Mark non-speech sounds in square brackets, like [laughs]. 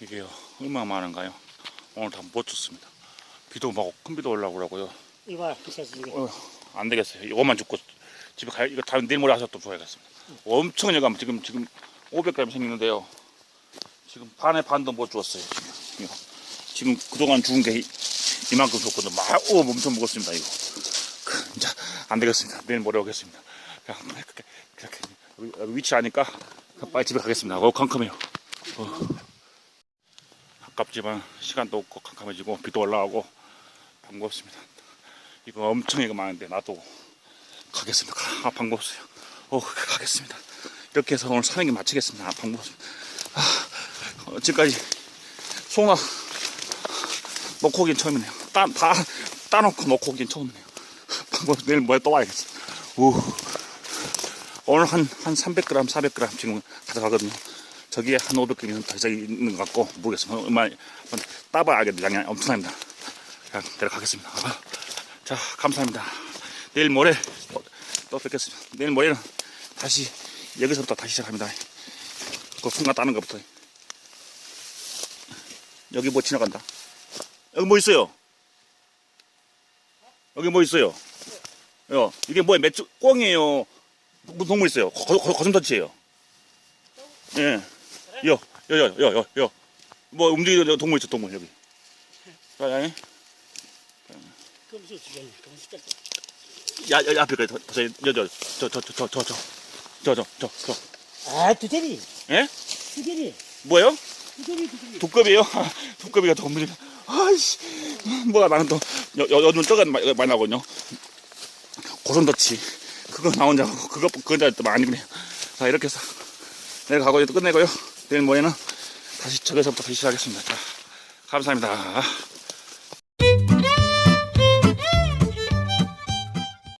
이게요 얼마나 많은가요? 오늘 다 못 줬습니다. 비도 막 큰 비도 올라오고 그러고요. 이봐, 비싸지 이게. 어, 안 되겠어요. 이거만 죽고 집에 가 이거 다 내일 모레 하셔도 좋아하겠습니다. 엄청 여가 지금 지금 500g 생기는데요. 지금 반에 반도 못 주었어요. 지금 이거. 지금 그동안 죽은 게 이- 이만큼 줬거든요. 막 오, 엄청 먹었습니다. 이거. 그, 이제 안 되겠습니다. 내일 모레 오겠습니다. 그냥 그렇게, 그렇게 위치 아니까 빨리 집에 가겠습니다. 어, 캄캄해요. 어. 아깝지만 시간도 없고 캄캄해지고 비도 올라오고 반갑습니다. 이거 엄청 이거 많은데 나도 가겠습니다. 아, 반갑어요. 어, 가겠습니다. 이렇게 해서 오늘 사는 게 마치겠습니다. 아, 반갑습니다. 아, 어, 지금까지 소나 놓고 오긴 처음이네요. 따, 다 따놓고 놓고 오긴 처음이네요. 반갑 내일 뭐에 또 와야겠어. 우. 오늘 한, 한 300g, 400g 지금 가져가거든요. 저기에 한 500g은 더 있는 것 같고, 모르겠어요. 얼마, 한번 따봐야 알겠는데, 양이 엄청납니다. 그냥 내려가겠습니다. 아, 자, 감사합니다. 내일 모레 또, 또 뵙겠습니다. 내일 모레는 다시 여기서부터 다시 시작합니다. 그 순간 따는 것부터. 여기 뭐 지나간다. 여기 뭐 있어요? 여기 뭐 있어요? 요 이게 뭐야? 맥주 꽁이에요. 무슨 동물 있어요? 거, 거, 거슴 터치예요. 예. 요, 요, 요, 요, 요, 요. 뭐 움직이는 동물 있어, 동물 여기. 자, 야, 금수 주겠네. 금수 တက်야, 야, 앞에 그, 저, 저, 저, 저, 저, 저, 저, 저, 저, 저, 저, 저. 아, 두대리. 예? 두대리. 뭐요? 두대리, 두대리. 두꺼비요? 아, [laughs] 두꺼비가 더 움직여. 아이씨, 뭐가 나는 또, 여, 여, 요즘 떡은 많이, 많이 나거든요. 고선더치. 그거 나온 자, 그거, 그거 자, 또 많이 그래요. 자, 이렇게 해서 내려가고 이제 끝내고요. 내일 모레는 다시 저기서부터 시작하겠습니다. 자, 감사합니다.